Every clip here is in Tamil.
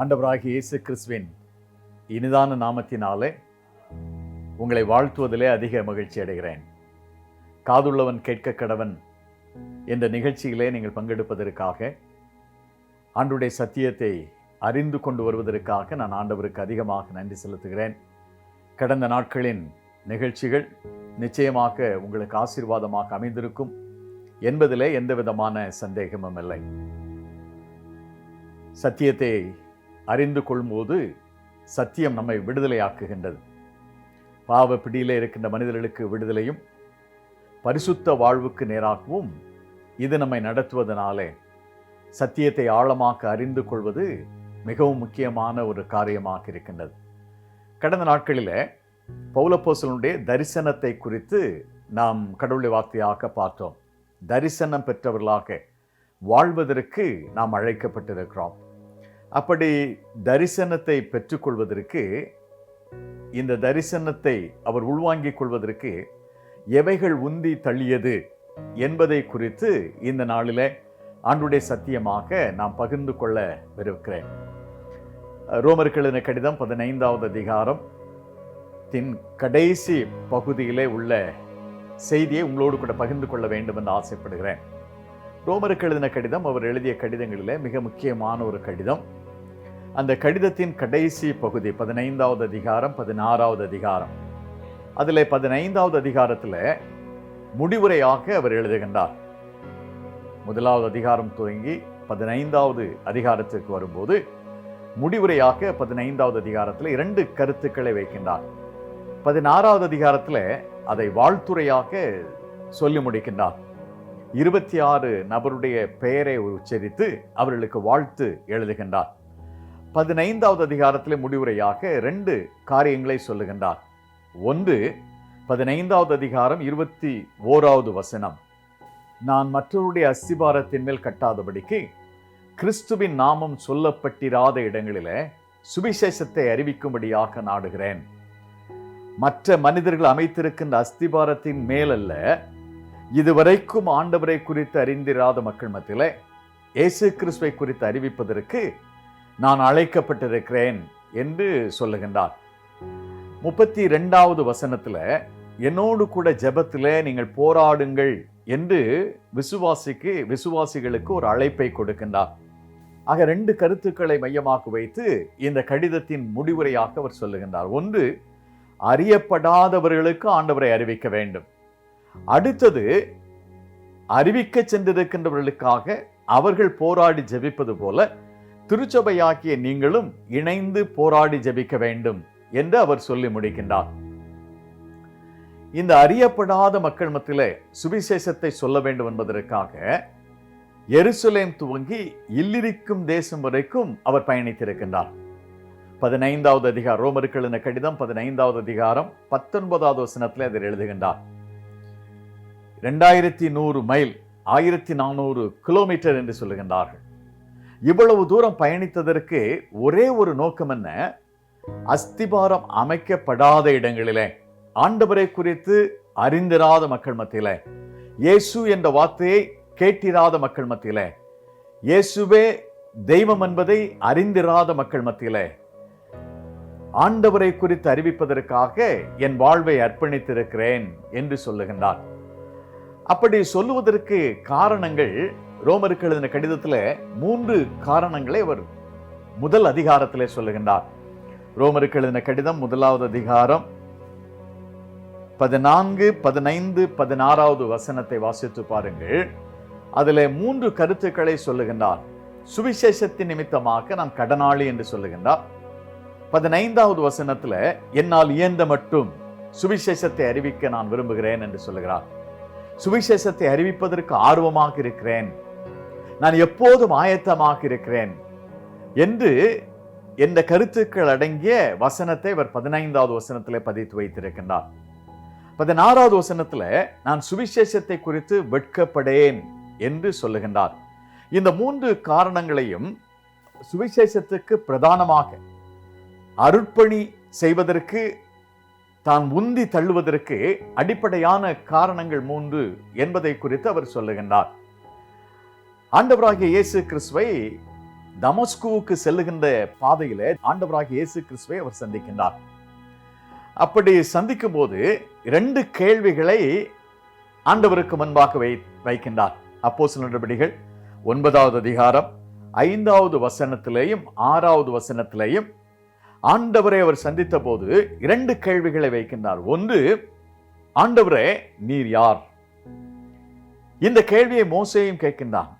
ஆண்டவராகிய இயேசு கிறிஸ்துவின் இனிதான நாமத்தினாலே உங்களை வாழ்த்துவதிலே அதிக மகிழ்ச்சி அடைகிறேன். காதுள்ளவன் கேட்க கடவன் என்ற நிகழ்ச்சியிலே நீங்கள் பங்கெடுப்பதற்காக ஆண்டுடைய சத்தியத்தை அறிந்து கொண்டு வருவதற்காக நான் ஆண்டவருக்கு அதிகமாக நன்றி செலுத்துகிறேன். கடந்த நாட்களின் நிகழ்ச்சிகள் நிச்சயமாக உங்களுக்கு ஆசீர்வாதமாக அமைந்திருக்கும். என்பதிலே எந்த விதமான சந்தேகமும் இல்லை. சத்தியத்தை அறிந்து கொள்ளும்போது சத்தியம் நம்மை விடுதலையாக்குகின்றது. பாவ பிடியிலே இருக்கின்ற மனிதர்களுக்கு விடுதலையும் பரிசுத்த வாழ்வுக்கு நேராகவும் இது நம்மை நடத்துவதனாலே சத்தியத்தை ஆழமாக அறிந்து கொள்வது மிகவும் முக்கியமான ஒரு காரியமாக இருக்கின்றது. கடந்த நாட்களில் பௌலப்போசலனுடைய தரிசனத்தை குறித்து நாம் கடவுளை வார்த்தையாக பார்த்தோம். தரிசனம் பெற்றவர்களாக வாழ்வதற்கு நாம் அழைக்கப்பட்டிருக்கிறோம். அப்படி தரிசனத்தை பெற்றுக்கொள்வதற்கு இந்த தரிசனத்தை அவர் உள்வாங்கிக் கொள்வதற்கு எவைகள் உந்தி தள்ளியது என்பதை குறித்து இந்த நாளில் ஆண்டுடைய சத்தியமாக நாம் பகிர்ந்து கொள்ள விருக்கிறேன். ரோமர்களின கடிதம் பதினைந்தாவது அதிகாரம் தின் கடைசி பகுதியிலே உள்ள செய்தியை உங்களோடு கூட பகிர்ந்து கொள்ள வேண்டும் என்று ஆசைப்படுகிறேன். ரோமருக்கு எழுதின கடிதம் அவர் எழுதிய கடிதங்களிலே மிக முக்கியமான ஒரு கடிதம். அந்த கடிதத்தின் கடைசி பகுதி பதினைந்தாவது அதிகாரம் பதினாறாவது அதிகாரம். அதில் பதினைந்தாவது அதிகாரத்தில் முடிவுரையாக அவர் எழுதுகின்றார். முதலாவது அதிகாரம் துவங்கி பதினைந்தாவது அதிகாரத்திற்கு வரும்போது முடிவுரையாக பதினைந்தாவது அதிகாரத்தில் இரண்டு கருத்துக்களை வைக்கின்றார். பதினாறாவது அதிகாரத்தில் அதை வாழ்த்துறையாக சொல்லி முடிக்கின்றார். இருபத்தி ஆறு நபருடைய பெயரை உச்சரித்து அவர்களுக்கு வாழ்த்து எழுதுகின்றார். பதினைந்தாவது அதிகாரத்தில் முடிவுரையாக ரெண்டு காரியங்களை சொல்லுகின்றார். ஒன்று பதினைந்தாவது அதிகாரம் இருபத்தி ஓராவது வசனம். நான் மற்றவருடைய அஸ்திபாரத்தின் மேல் கட்டாதபடிக்கு கிறிஸ்துவின் நாமம் சொல்லப்பட்டிராத இடங்களில் சுவிசேஷத்தை அறிவிக்கும்படியாக நாடுகிறேன். மற்ற மனிதர்கள் அமைத்திருக்கின்ற அஸ்திபாரத்தின் மேலல்ல இதுவரைக்கும் ஆண்டவரை குறித்து அறிந்திராத மக்கள் மத்தியில இயேசு கிறிஸ்துவை குறித்து அறிவிப்பதற்கு நான் அழைக்கப்பட்டிருக்கிறேன் என்று சொல்லுகின்றார். முப்பத்தி ரெண்டாவது வசனத்தில் என்னோடு கூட ஜெபத்தில் நீங்கள் போராடுங்கள் என்று விசுவாசிக்கு விசுவாசிகளுக்கு ஒரு அழைப்பை கொடுக்கின்றார். ஆக ரெண்டு கருத்துக்களை மையமாக வைத்து இந்த கடிதத்தின் முடிவுரையாக அவர் சொல்லுகின்றார். ஒன்று அறியப்படாதவர்களுக்கு ஆண்டவரை அறிவிக்க வேண்டும். அடுத்தது அறிவிக்க சென்றிருக்கின்றவர்களுக்காக அவர்கள் போராடி ஜெபிப்பது போல திருச்சபையாக்கிய நீங்களும் இணைந்து போராடி ஜெபிக்க வேண்டும் என்று அவர் சொல்லி முடிக்கின்றார். இந்த அறியப்படாத மக்கள் மத்தியிலே சுவிசேஷத்தை சொல்ல வேண்டும் என்பதற்காக எருசலேம் துவங்கி இல்லிரிக்கும் தேசம் வரைக்கும் அவர் பயணித்திருக்கின்றார். பதினைந்தாவது அதிகாரம் ரோமர்கள் என கடிதம் பதினைந்தாவது அதிகாரம் பத்தொன்பதாவது வசனத்தில் அதில் எழுதுகின்றார். ரெண்டாயிரத்தி நூறு மைல் ஆயிரத்தி நானூறு கிலோமீட்டர் என்று சொல்லுகின்றார்கள். இவ்வளவு தூரம் பயணித்ததற்கு ஒரே ஒரு நோக்கம் என்ன? அஸ்திபாரம் அமைக்கப்படாத இடங்களிலே ஆண்டவரை குறித்து அறிந்திராத மக்கள் மத்தியில இயேசு என்ற வார்த்தையை கேட்டிராத மக்கள் மத்தியில இயேசுவே தெய்வம் என்பதை அறிந்திராத மக்கள் மத்தியில ஆண்டவரை குறித்து அறிவிப்பதற்காக என் வாழ்வை அர்ப்பணித்திருக்கிறேன் என்று சொல்லுகின்றார். அப்படி சொல்லுவதற்கு காரணங்கள் ரோமருக்கு எழுதின கடிதத்தில் மூன்று காரணங்களை அவர் முதல் அதிகாரத்திலே சொல்லுகின்றார். ரோமருக்கு எழுதின கடிதம் முதலாவது அதிகாரம் பதினான்கு பதினைந்து பதினாறாவது வசனத்தை வாசித்து பாருங்கள். அதில் மூன்று கருத்துக்களை சொல்லுகின்றார். சுவிசேஷத்தின் நிமித்தமாக நான் கடனாளி என்று சொல்லுகின்றார். பதினைந்தாவது வசனத்துல என்னால் இயந்த மட்டும் சுவிசேஷத்தை அறிவிக்க நான் விரும்புகிறேன் என்று சொல்லுகிறார். சுவிசேஷத்தை அறிவிப்பதற்கு ஆர்வமாக இருக்கிறேன். நான் எப்போதும் ஆயத்தமாக இருக்கிறேன் என்று என்ற கருத்துக்கள் அடங்கிய வசனத்தை அவர் பதினைந்தாவது வசனத்தில் பதித்து வைத்திருக்கின்றார். பதினாறாவது வசனத்தில் நான் சுவிசேஷத்தை குறித்து வெட்கப்படேன் என்று சொல்லுகின்றார். இந்த மூன்று காரணங்களையும் சுவிசேஷத்துக்கு பிரதானமாக அருட்பணி செய்வதற்கு தான் உந்தி தள்ளுவதற்கு அடிப்படையான காரணங்கள் மூன்று என்பதை குறித்து அவர் சொல்லுகின்றார். ஆண்டவராகிய இயேசு கிறிஸ்துவை தமஸ்குவுக்கு செல்லுகின்ற பாதையில் ஆண்டவராகிய இயேசு கிறிஸ்துவை அவர் சந்திக்கின்றார். அப்படி சந்திக்கும் போது இரண்டு கேள்விகளை ஆண்டவருக்கு முன்பாக வை வைக்கின்றார். அப்போ நடவடிக்கைகள் ஒன்பதாவது அதிகாரம் ஐந்தாவது வசனத்திலேயும் ஆறாவது வசனத்திலேயும் ஆண்டவரை அவர் சந்தித்த போது இரண்டு கேள்விகளை வைக்கின்றார். ஒன்று ஆண்டவரே நீர் யார்? இந்த கேள்வியை மோசையும் கேட்கின்றான்.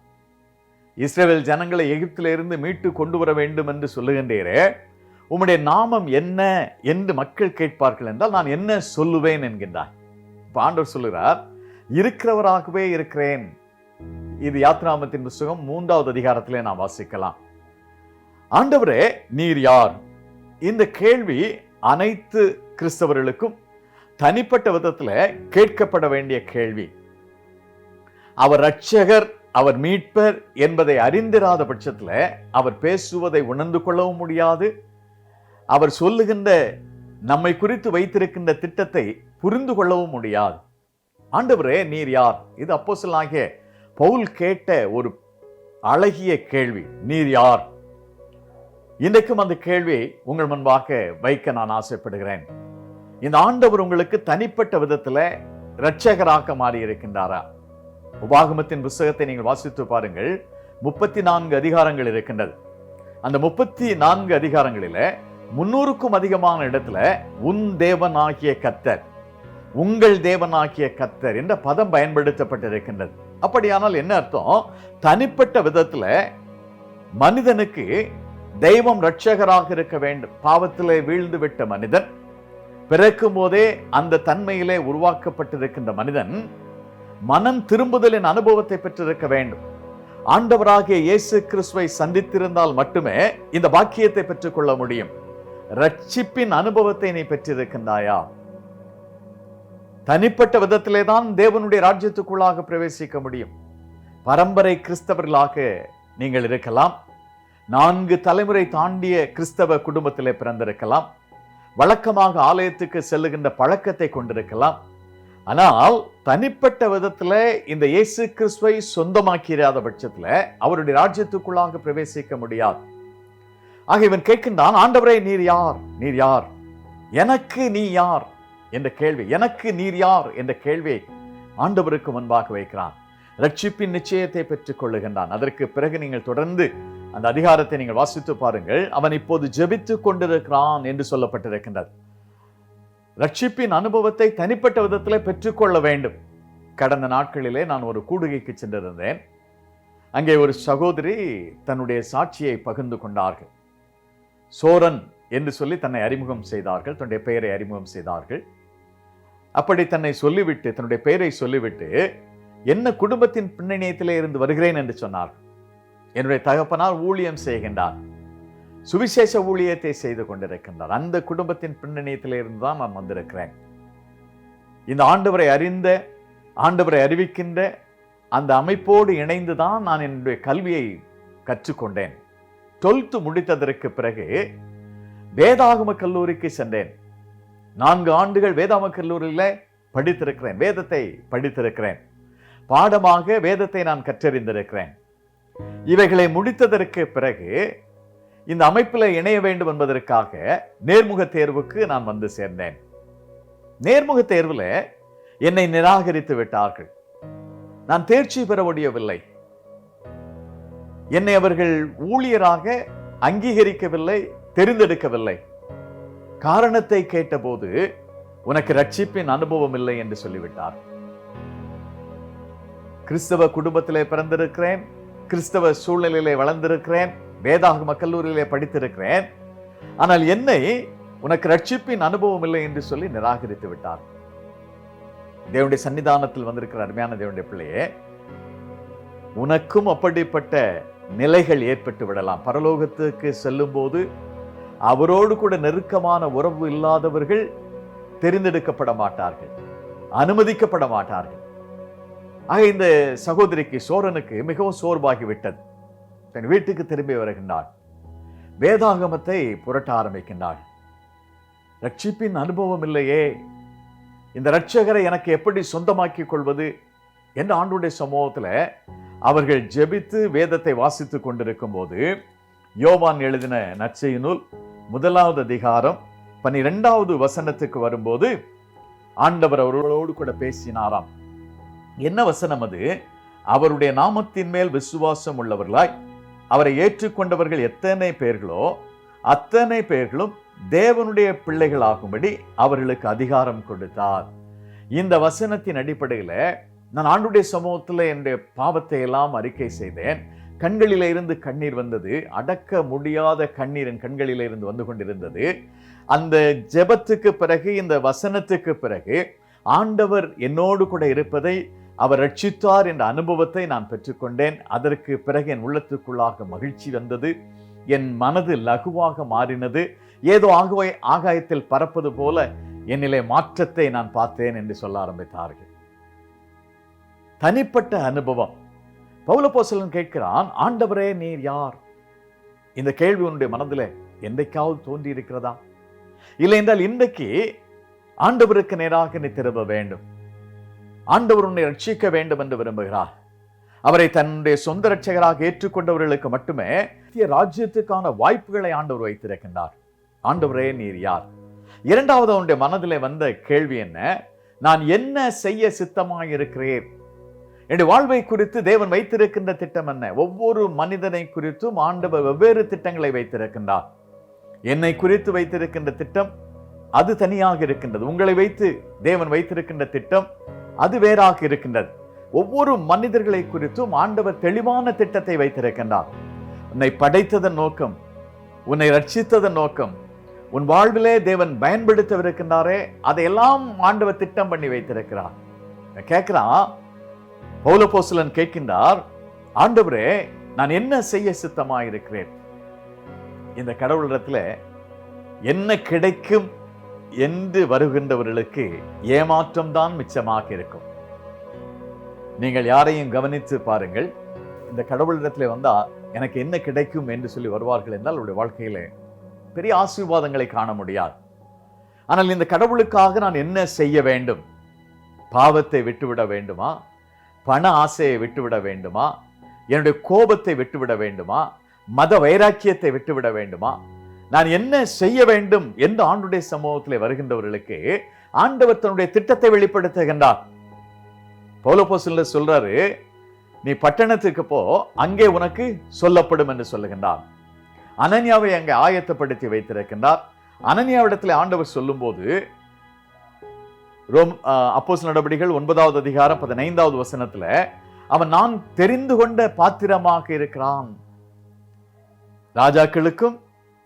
இஸ்ரேல் ஜனங்களை எகிப்திலிருந்து மீட்டு கொண்டு வர வேண்டும் என்று சொல்லுகின்றீரே உம்முடைய நாமம் என்ன என்று மக்கள் கேட்பார்கள் என்றால் நான் என்ன சொல்லுவேன் என்கின்றார். பாண்டவர் சொல்லுகிறார் இருக்கிறவராகவே இருக்கிறேன். இது யாத்ராமத்தின் புஸ்தகம் மூன்றாவது அதிகாரத்திலே நான் வாசிக்கலாம். ஆண்டவரே நீர் யார்? இந்த கேள்வி அனைத்து கிறிஸ்தவர்களுக்கும் தனிப்பட்ட விதத்தில் கேட்கப்பட வேண்டிய கேள்வி. அவர் ரட்சகர் அவர் மீட்பர் என்பதை அறிந்திராத பட்சத்துல அவர் பேசுவதை உணர்ந்து கொள்ளவும் முடியாது. அவர் சொல்லுகின்ற நம்மை குறித்து வைத்திருக்கின்ற திட்டத்தை புரிந்து கொள்ளவும் முடியாது. ஆண்டவரே நீர் யார்? இது அப்போஸ்தலனாகிய பவுல் கேட்ட ஒரு அழகிய கேள்வி. நீர் யார்? இன்றைக்கும் அந்த கேள்வியை உங்கள் முன்பாக வைக்க நான் ஆசைப்படுகிறேன். இந்த ஆண்டவர் உங்களுக்கு தனிப்பட்ட விதத்துல இரட்சகராக மாறி இருக்கின்றாரா உபாகமத்தின் புஸ்தகத்தை நீங்கள் வாசித்து பாருங்கள். முப்பத்தி நான்கு அதிகாரங்கள் இருக்கின்றது. அந்த முப்பத்தி நான்கு அதிகாரங்களில் முன்னூறுக்கும் அதிகமான இடத்துல உன் தேவனாகிய கத்தர் உங்கள் தேவனாகிய கத்தர் என்ற பதம் பயன்படுத்தப்பட்டிருக்கின்றது. அப்படியானால் என்ன அர்த்தம்? தனிப்பட்ட விதத்துல மனிதனுக்கு தெய்வம் ரட்சகராக இருக்க வேண்டும். பாவத்திலே வீழ்ந்து விட்ட மனிதன் பிறக்கும் போதே அந்த தன்மையிலே உருவாக்கப்பட்டிருக்கின்ற மனிதன் மனம் திரும்புதலின் அனுபவத்தை பெற்றிருக்க வேண்டும். ஆண்டவராகிய இயேசு கிறிஸ்துவை சந்தித்திருந்தால் மட்டுமே இந்த பாக்கியத்தை பெற்றுக்கொள்ள முடியும். ரட்சிப்பின் அனுபவத்தை நீ பெற்றிருக்கின்றாயா? தனிப்பட்ட விதத்திலே தான் தேவனுடைய ராஜ்யத்துக்குள்ளாக பிரவேசிக்க முடியும். பரம்பரை கிறிஸ்தவர்களாக நீங்கள் இருக்கலாம். நான்கு தலைமுறை தாண்டிய கிறிஸ்தவ குடும்பத்திலே பிறந்திருக்கலாம். வழக்கமாக ஆலயத்துக்கு செல்லுகின்ற பழக்கத்தை கொண்டிருக்கலாம். ஆனால் தனிப்பட்ட விதத்தில் இந்த இயேசு கிறிஸ்துவை சொந்தமாக்கிறாத பட்சத்துல அவருடைய ராஜ்யத்துக்குள்ளாக பிரவேசிக்க முடியாது. ஆக இவன் கேட்கின்றான் ஆண்டவரே நீர் யார்? நீர் யார்? எனக்கு நீ யார்? என்ற கேள்வி. எனக்கு நீர் யார்? என்ற கேள்வியை ஆண்டவருக்கு முன்பாக வைக்கிறான். ரட்சிப்பின் நிச்சயத்தை பெற்றுக் கொள்ளுகின்றான். அதற்கு பிறகு நீங்கள் தொடர்ந்து அந்த அதிகாரத்தை நீங்கள் வாசித்து பாருங்கள். அவன் இப்போது ஜெபித்துக் கொண்டிருக்கிறான் என்று சொல்லப்பட்டிருக்கின்றது. ரட்சிப்பின் அனுபவத்தை தனிப்பட்ட விதத்தில் பெற்றுக்கொள்ள வேண்டும். கடந்த நாட்களிலே நான் ஒரு கூடுகைக்கு சென்றிருந்தேன். அங்கே ஒரு சகோதரி தன்னுடைய சாட்சியை பகிர்ந்து கொண்டார்கள். சோரன் என்று சொல்லி தன்னை அறிமுகம் செய்தார்கள். தன்னுடைய பெயரை அறிமுகம் செய்தார்கள். அப்படி தன்னை சொல்லிவிட்டு தன்னுடைய பெயரை சொல்லிவிட்டு என்ன குடும்பத்தின் பின்னணியத்திலே இருந்து வருகிறேன்? என்று சொன்னார் என்னுடைய தகப்பனால் ஊழியம் செய்கின்றார். சுவிசேஷ ஊழியத்தை செய்து கொண்டிருக்கின்றார். அந்த குடும்பத்தின் பின்னணியத்திலிருந்து தான் நான் வந்திருக்கிறேன். இந்த ஆண்டவரை அறிந்த ஆண்டவரை அறிவிக்கின்ற அந்த அமைப்போடு இணைந்து தான் நான் என்னுடைய கல்வியை கற்றுக்கொண்டேன். டுவெல்த்து முடித்ததற்கு பிறகு வேதாகம கல்லூரிக்கு சென்றேன். நான்கு ஆண்டுகள் வேதாகம கல்லூரியில் படித்திருக்கிறேன் வேதத்தை படித்திருக்கிறேன். பாடமாக வேதத்தை நான் கற்றறிந்திருக்கிறேன். இவைகளை முடித்ததற்கு பிறகு இந்த அமைப்பில் இணைய வேண்டும் என்பதற்காக நேர்முக தேர்வுக்கு நான் வந்து சேர்ந்தேன். நேர்முக தேர்வில் என்னை நிராகரித்து விட்டார்கள். நான் தேர்ச்சி பெற முடியவில்லை. என்னை அவர்கள் ஊழியராக அங்கீகரிக்கவில்லை தெரிந்தெடுக்கவில்லை. காரணத்தை கேட்டபோது உனக்கு ரட்சிப்பின் அனுபவம் இல்லை என்று சொல்லிவிட்டார். கிறிஸ்தவ குடும்பத்திலே பிறந்திருக்கிறேன் கிறிஸ்தவ சூழ்நிலையிலே வளர்ந்திருக்கிறேன் வேதாகம கல்லூரியிலே படித்திருக்கிறேன். ஆனால் என்னை உனக்கு ரட்சிப்பின் அனுபவம் இல்லை என்று சொல்லி நிராகரித்து விட்டார். தேவனுடைய சன்னிதானத்தில் வந்திருக்கிற அருமையான தேவனுடைய பிள்ளையே உனக்கும் அப்படிப்பட்ட நிலைகள் ஏற்பட்டு விடலாம். பரலோகத்துக்கு செல்லும் போது அவரோடு கூட நெருக்கமான உறவு இல்லாதவர்கள் தெரிந்தெடுக்கப்பட மாட்டார்கள் அனுமதிக்கப்பட மாட்டார்கள். ஆக இந்த சகோதரிக்கு சோரனுக்கு மிகவும் சோர்வாகி விட்டது தன் வீட்டுக்கு திரும்பி வருகின்றாள். வேதாகமத்தை புரட்ட ஆரம்பிக்கின்றாள். ரட்சிப்பின் அனுபவம் இல்லையே. இந்த ரட்சகரை எனக்கு எப்படி சொந்தமாக்கிக் கொள்வது? என்ற ஆண்டுடைய சமூகத்தில் அவர்கள் ஜெபித்து வேதத்தை வாசித்துக் கொண்டிருக்கும் போது யோவான் எழுதின நற்செயினுள் நூல் முதலாவது அதிகாரம் பன்னிரெண்டாவது வசனத்துக்கு வரும்போது ஆண்டவர் அவர்களோடு கூட பேசினாராம். என்ன வசனம் அது? அவருடைய நாமத்தின் மேல் விசுவாசம் உள்ளவர்களாய் அவரை ஏற்றுக்கொண்டவர்கள் எத்தனை பேர்களோ அத்தனை பேர்களும் தேவனுடைய பிள்ளைகளாகும்படி அவர்களுக்கு அதிகாரம் கொடுத்தார். இந்த வசனத்தின் அடிப்படையில் நான் ஆண்டுடைய சமூகத்தில் என்னுடைய பாவத்தை எல்லாம் அறிக்கை செய்தேன். கண்களில இருந்து கண்ணீர் வந்தது அடக்க முடியாத கண்ணீர் என் கண்களில இருந்து வந்து கொண்டிருந்தது. அந்த ஜெபத்துக்கு பிறகு இந்த வசனத்துக்கு பிறகு ஆண்டவர் என்னோடு கூட இருப்பதை அவர் ரட்சித்தார் என்ற அனுபவத்தை நான் பெற்றுக்கொண்டேன். அதற்கு பிறகு என் உள்ளத்துக்குள்ளாக மகிழ்ச்சி வந்தது. என் மனது லகுவாக மாறினது. ஏதோ ஆகவே ஆகாயத்தில் பறப்பது போல என்னிலே மாற்றத்தை நான் பார்த்தேன் என்று சொல்ல ஆரம்பித்தார்கள். தனிப்பட்ட அனுபவம். பௌலபோசலன் கேட்கிறான் ஆண்டவரே நீர் யார்? இந்த கேள்வி உன்னுடைய மனதில் என்றைக்காவது தோன்றி இருக்கிறதா இல்லை என்றால் இன்றைக்கு ஆண்டவருக்கு நேராக நீ திரும்ப வேண்டும். ஆண்டவர் உன்னை ரட்சிக்க வேண்டும் என்று விரும்புகிறார். அவரை தன்னுடைய சொந்த ரட்சகராக ஏற்றுக்கொண்டவர்களுக்கு மட்டுமே ராஜ்யத்துக்கான வாய்ப்புகளை ஆண்டவர் வைத்திருக்கின்றார். ஆண்டவரே நீர் யார்? இரண்டாவது அவனுடைய மனதிலே வந்த கேள்வி என்ன? நான் என்ன செய்ய சித்தமாக இருக்கிறேன் என்னுடைய வாழ்வை குறித்து தேவன் வைத்திருக்கின்ற திட்டம் என்ன? ஒவ்வொரு மனிதனை குறித்தும் ஆண்டவர் வெவ்வேறு திட்டங்களை வைத்திருக்கின்றார். என்னை குறித்து வைத்திருக்கின்ற திட்டம் அது தனியாக இருக்கின்றது. உங்களை வைத்து தேவன் வைத்திருக்கின்ற திட்டம் அது வேறாக இருக்கின்றது. ஒவ்வொரு மனிதர்களை குறித்தும் ஆண்டவர் தெளிவான திட்டத்தை வைத்திருக்கின்றார். உன்னை படைத்ததன் நோக்கம் உன்னை ரட்சித்ததன் நோக்கம் உன் வாழ்விலே தேவன் பயன்படுத்தவிருக்கின்றாரே அதையெல்லாம் ஆண்டவர் திட்டம் பண்ணி வைத்திருக்கிறார். கேட்கிறான் பௌலபோசலன் கேட்கின்றார் ஆண்டவரே நான் என்ன செய்ய சித்தமாக இருக்கிறேன் இந்த கடவுளிடத்துல என்ன கிடைக்கும் என்று வருகின்றவர்களுக்கு ஏமாற்றம் தான் மிச்சமாக இருக்கும் நீங்கள் யாரையும் கவனித்து பாருங்கள். இந்த கடவுளிடத்தில் வந்தால் எனக்கு என்ன கிடைக்கும் என்று சொல்லி வருவார்கள் என்றால் அவருடைய வாழ்க்கையில பெரிய ஆசீர்வாதங்களை காண முடியாது. ஆனால் இந்த கடவுளுக்காக நான் என்ன செய்ய வேண்டும்? பாவத்தை விட்டுவிட வேண்டுமா? பண ஆசையை விட்டுவிட வேண்டுமா? என்னுடைய கோபத்தை விட்டுவிட வேண்டுமா? மத வைராக்கியத்தை விட்டுவிட வேண்டுமா? நான் என்ன செய்ய வேண்டும் என்று ஆண்டுடைய சமூகத்திலே வருகின்றவர்களுக்கு ஆண்டவர் தன்னுடைய திட்டத்தை வெளிப்படுத்துகின்றார். பௌலப்போசல்ல சொல்றாரு நீ பட்டணத்துக்கு போ அங்கே உனக்கு சொல்லப்படும் என்று சொல்லுகின்றார். அனன்யாவை அங்கே ஆயத்தப்படுத்தி வைத்திருக்கின்றார். அனன்யாவிடத்தில் ஆண்டவர் சொல்லும்போது ரோம் அப்போஸ் நடவடிக்கைகள் ஒன்பதாவது அதிகாரம் பதினைந்தாவது வசனத்துல அவன் நான் தெரிந்து கொண்ட பாத்திரமாக இருக்கிறான். ராஜாக்களுக்கும்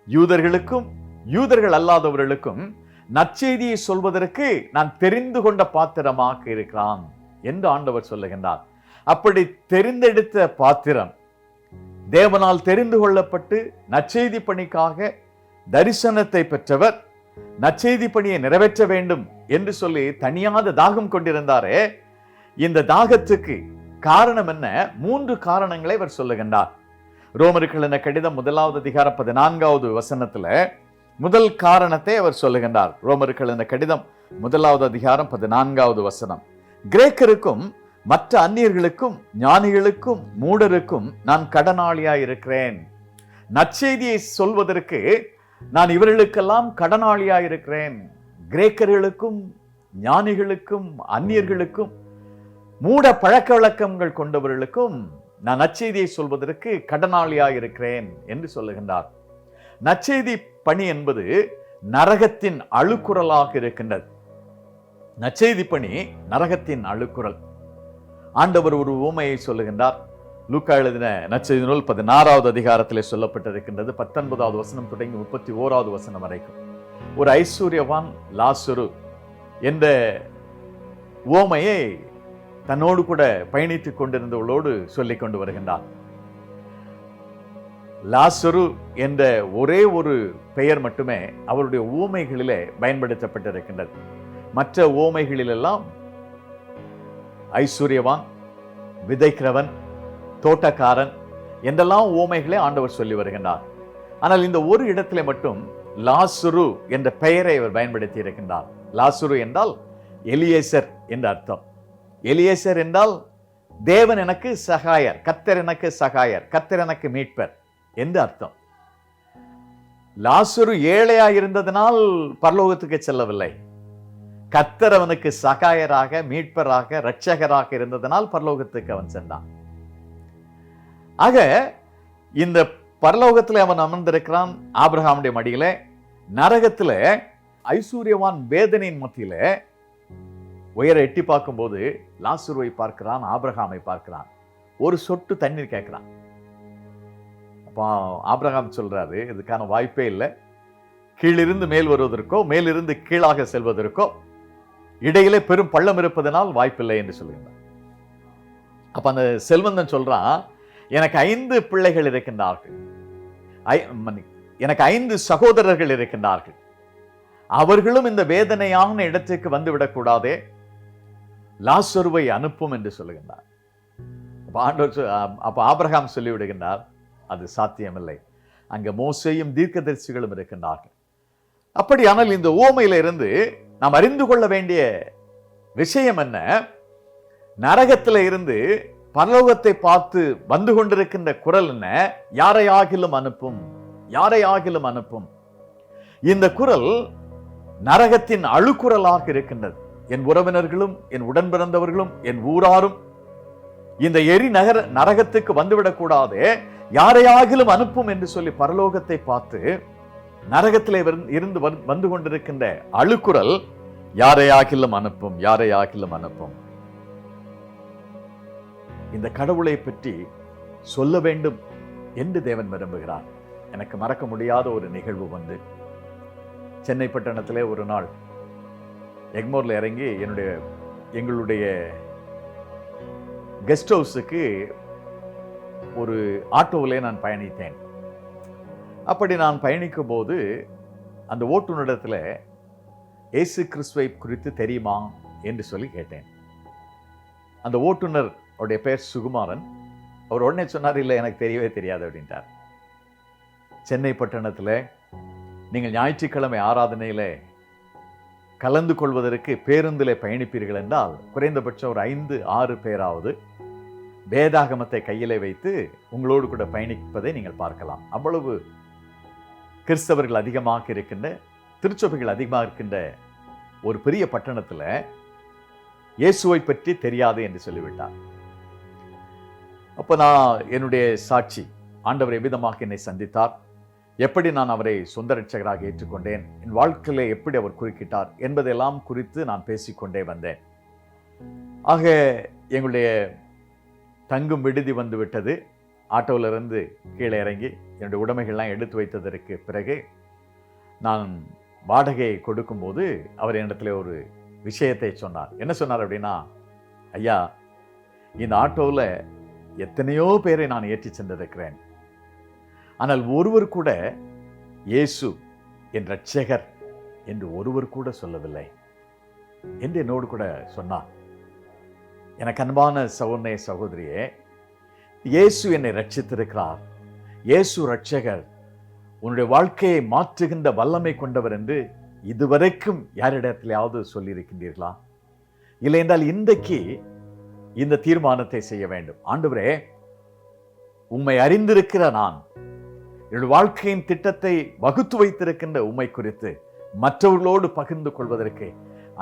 யூதர்களுக்கும் யூதர்கள் அல்லாதவர்களுக்கும் நற்செய்தியை சொல்வதற்கு நான் தெரிந்து கொண்ட பாத்திரமாக இருக்கிறான் என்று ஆண்டவர் சொல்லுகின்றார். அப்படி தெரிந்தெடுத்த பாத்திரம் தேவனால் தெரிந்து கொள்ளப்பட்டு நற்செய்தி பணிக்காக தரிசனத்தை பெற்றவர் நற்செய்தி பணியை நிறைவேற்ற வேண்டும் என்று சொல்லி தனியாத தாகம் கொண்டிருந்தாரே. இந்த தாகத்துக்கு காரணம் என்ன? மூன்று காரணங்களை அவர் சொல்லுகின்றார். ரோமர்கள் கடிதம் முதலாவது அதிகாரம் பதினான்காவது வசனத்துல முதல் காரணத்தை அவர் சொல்லுகின்றார். ரோமர்கள் கடிதம் முதலாவது அதிகாரம் பதினான்காவது வசனம். கிரேக்கருக்கும் மற்ற அந்நியர்களுக்கும் ஞானிகளுக்கும் மூடருக்கும் நான் கடனாளியா இருக்கிறேன். நற்செய்தியை சொல்வதற்கு நான் இவர்களுக்கெல்லாம் கடனாளியா இருக்கிறேன். கிரேக்கர்களுக்கும் ஞானிகளுக்கும் அந்நியர்களுக்கும் மூட பழக்க வழக்கங்கள் கொண்டவர்களுக்கும் நான் நற்செய்தியை சொல்வதற்கு கடனாளியாக இருக்கிறேன் என்று சொல்லுகின்றார். நற்செய்தி பணி என்பது நரகத்தின் அழுக்குறலாக இருக்கின்றது. நச்செய்தி பணி நரகத்தின் அழுக்குறல் ஆண்டவர் ஒரு ஊமையை சொல்லுகின்றார். லூக்கா எழுதின நச்செய்தி நூல் பதினாறாவது அதிகாரத்திலே சொல்லப்பட்டிருக்கின்றது. பத்தொன்பதாவது வசனம் தொடங்கி முப்பத்தி ஓராவது வசனம் வரைக்கும். ஒரு ஐஸ்வர்யவான் லாசுரு என்ற ஓமையை தன்னோடு கூட பயணித்துக் கொண்டிருந்தவளோடு சொல்லிக் கொண்டு வருகின்றார் லாசரு என்ற ஒரே ஒரு பெயர் மட்டுமே அவருடைய ஊமைகளிலே பயன்படுத்தப்பட்டிருக்கின்றது. மற்ற ஊமைகளிலெல்லாம் ஐஸ்வர்யவான் விதைக்கிறவன் தோட்டக்காரன் என்றெல்லாம் ஊமைகளை ஆண்டவர் சொல்லி வருகின்றார். ஆனால் இந்த ஒரு இடத்திலே மட்டும் லாசுரு என்ற பெயரை அவர் பயன்படுத்தி இருக்கின்றார் லாசுரு என்றால் எலியேசர் என்ற அர்த்தம். எலியேசர் என்றால் தேவன் எனக்கு சகாயர் கத்தர் எனக்கு சகாயர் கத்தர் எனக்கு மீட்பர் என்று அர்த்தம். லாசரு ஏழையா இருந்ததனால் பரலோகத்துக்கு செல்லவில்லை. கத்தர் அவனுக்கு சகாயராக மீட்பராக இரட்சகராக இருந்ததனால் பரலோகத்துக்கு அவன் சென்றான். ஆக இந்த பரலோகத்தில் அவன் அமர்ந்திருக்கிறான் ஆபிரகாமுடைய மடியில. நரகத்தில் ஐஸ்வர்யவான் வேதனையின் மத்தியில உயர எட்டி பார்க்கும்போது லாசுருவை பார்க்கிறான் ஆபிரகாமை பார்க்கிறான். ஒரு சொட்டு தண்ணீர் கேட்கிறான். அப்போ ஆப்ரஹாம் சொல்றாரு இதுக்கான வாய்ப்பே இல்லை. கீழிருந்து மேல் வருவதற்கோ மேலிருந்து கீழாக செல்வதற்கோ இடையிலே பெரும் பள்ளம் இருப்பதனால் வாய்ப்பில்லை என்று சொல்லுகிறார் அப்ப அந்த செல்வந்தன் சொல்றான் எனக்கு ஐந்து பிள்ளைகள் இருக்கின்றார்கள். ஐ- எனக்கு ஐந்து சகோதரர்கள் இருக்கின்றார்கள். அவர்களும் இந்த வேதனையான இடத்துக்கு வந்துவிடக்கூடாதே லாசருவை அனுப்பும் என்று சொல்லுகின்றார். அப்ப ஆண்டவர் சொ- ஆபிரகாம் சொல்லிவிடுகின்றார் அது சாத்தியமில்லை. அங்க மோசையும் தீர்க்கதரிசிகளும் இருக்கின்றார்கள். அப்படியானால் இந்த ஓமையிலிருந்து நாம் அறிந்து கொள்ள வேண்டிய விஷயம் என்ன? நரகத்துல இருந்து பரலோகத்தை பார்த்து வந்து கொண்டிருக்கின்ற குரல் என்ன? யாரை ஆகிலும் அனுப்பும் யாரையாகிலும் அனுப்பும். இந்த குரல் நரகத்தின் அழுக்குரலாக இருக்கின்றது. என் உறவினர்களும் என் உடன் பிறந்தவர்களும் என் ஊராரும் இந்த எரி நகர நரகத்துக்கு வந்துவிடக்கூடாது யாரையாகிலும் அனுப்பும் என்று சொல்லி பரலோகத்தை பார்த்து நரகத்திலே இருந்து வந்து- வந்து கொண்டிருக்கின்ற அழுக்குரல் யாரையாகிலும் அனுப்பும் யாரையாகிலும் அனுப்பும். இந்த கடவுளை பற்றி சொல்ல வேண்டும் என்று தேவன் விரும்புகிறார். எனக்கு மறக்க முடியாத ஒரு நிகழ்வு வந்து சென்னை பட்டணத்திலே ஒரு நாள் எக்மோரில் இறங்கி என்னுடைய எங்களுடைய கெஸ்ட் ஹவுஸுக்கு ஒரு ஆட்டோவிலே நான் பயணித்தேன். அப்படி நான் பயணிக்கும் போது அந்த ஓட்டுநரிடத்தில் இயேசு கிறிஸ்துவை குறித்து தெரியுமா? என்று சொல்லி கேட்டேன். அந்த ஓட்டுநர் அவருடைய பெயர் சுகுமாரன். அவர் உடனே சொன்னார் இல்லை எனக்கு தெரியவே தெரியாது அப்படின்ட்டார். சென்னை பட்டணத்தில் நீங்கள் ஞாயிற்றுக்கிழமை ஆராதனையில் கலந்து கொள்வதற்கு பேருந்தில் பயணிப்பீர்கள் என்றால் குறைந்தபட்சம் ஒரு ஐந்து ஆறு பேராவது வேதாகமத்தை கையிலே வைத்து உங்களோடு கூட பயணிப்பதை நீங்கள் பார்க்கலாம். அவ்வளவு கிறிஸ்தவர்கள் அதிகமாக இருக்கின்ற திருச்சபைகள் அதிகமாக இருக்கின்ற ஒரு பெரிய பட்டணத்தில் இயேசுவை பற்றி தெரியாது என்று சொல்லிவிட்டார். அப்போ நான் என்னுடைய சாட்சி ஆண்டவர் எவ்விதமாக என்னை சந்தித்தார்? எப்படி நான் அவரை சொந்த ரட்சகராக ஏற்றுக்கொண்டேன்? என் வாழ்க்கையில் எப்படி அவர் குறுக்கிட்டார்? என்பதெல்லாம் குறித்து நான் பேசிக்கொண்டே வந்தேன். ஆக எங்களுடைய தங்கும் விடுதி வந்து விட்டது. ஆட்டோவிலிருந்து கீழே இறங்கி என்னுடைய உடைமைகள்லாம் எடுத்து வைத்ததற்கு பிறகு நான் வாடகையை கொடுக்கும்போது அவர் என்னிடத்துல ஒரு விஷயத்தை சொன்னார். என்ன சொன்னார் அப்படின்னா ஐயா இந்த ஆட்டோவில் எத்தனையோ பேரை நான் ஏற்றி சென்றிருக்கிறேன். ஆனால் ஒருவர் கூட இயேசு என் ரட்சகர் என்று ஒருவர் கூட சொல்லவில்லை என்று என்னோடு கூட சொன்னார். எனக்கு அன்பான சகோதரே சகோதரியே இயேசு என்னை ரட்சித்திருக்கிறார் இயேசு ரட்சகர் உன்னுடைய வாழ்க்கையை மாற்றுகின்ற வல்லமை கொண்டவர் என்று இதுவரைக்கும் யாரிடத்திலாவது சொல்லியிருக்கின்றீர்களா? இல்லை என்றால் இன்றைக்கு இந்த தீர்மானத்தை செய்ய வேண்டும். ஆண்டவரே உம்மை அறிந்திருக்கிற நான் என்னுடைய வாழ்க்கையின் திட்டத்தை வகுத்து வைத்திருக்கின்ற உண்மை குறித்து மற்றவர்களோடு பகிர்ந்து கொள்வதற்கு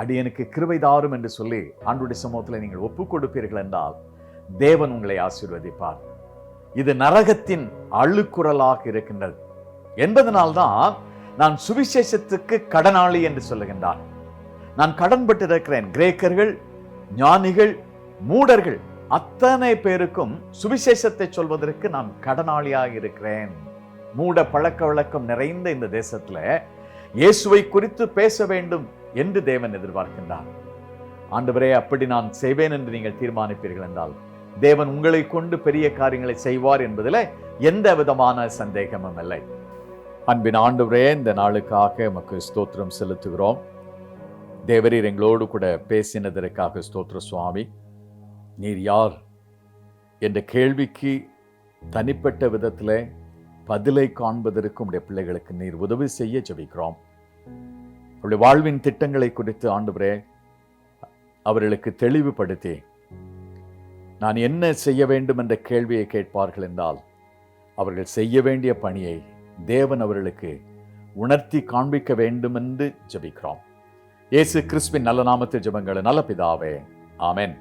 அடியனுக்கு கிருபை தாரும் என்று சொல்லி ஆண்டுடைய சமூகத்தில் நீங்கள் ஒப்புக் கொடுப்பீர்கள் என்றால் தேவன் உங்களை ஆசீர்வதிப்பார். இது நரகத்தின் அழுக்குரலாக இருக்கின்றது. என்பதனால்தான் நான் சுவிசேஷத்துக்கு கடனாளி என்று சொல்லுகின்றார். நான் கடன்பட்டிருக்கிறேன். கிரேக்கர்கள் ஞானிகள் மூடர்கள் அத்தனை பேருக்கும் சுவிசேஷத்தை சொல்வதற்கு நான் கடனாளியாக இருக்கிறேன். மூட பழக்க வழக்கம் நிறைந்த இந்த தேசத்துல இயேசுவை குறித்து பேச வேண்டும் என்று தேவன் எதிர்பார்க்கின்றார். ஆண்டவரே அப்படி நான் செய்வேன் என்று நீங்கள் தீர்மானிப்பீர்கள் என்றால் தேவன் உங்களை கொண்டு பெரிய காரியங்களை செய்வார் என்பதில் எந்த விதமான சந்தேகமும் இல்லை. அன்பின் ஆண்டவரே இந்த நாளுக்காக எமக்கு ஸ்தோத்திரம் செலுத்துகிறோம். தேவரீர் எங்களோடு கூட பேசினதற்காக ஸ்தோத்திர சுவாமி நீர் யார்? என்ற கேள்விக்கு தனிப்பட்ட விதத்தில் பதிலை காண்பதற்கு உடைய பிள்ளைகளுக்கு நீர் உதவி செய்ய ஜபிக்கிறோம். அவருடைய வாழ்வின் திட்டங்களை குறித்து ஆண்டவரே அவர்களுக்கு தெளிவுபடுத்தி நான் என்ன செய்ய வேண்டும் என்ற கேள்வியை கேட்பார்கள் என்றால் அவர்கள் செய்ய வேண்டிய பணியை தேவன் அவர்களுக்கு உணர்த்தி காண்பிக்க வேண்டும் என்று ஜபிக்கிறோம். இயேசு கிறிஸ்துவின் நல்ல நாமத்து ஜபங்களை நல்ல பிதாவே ஆமென்.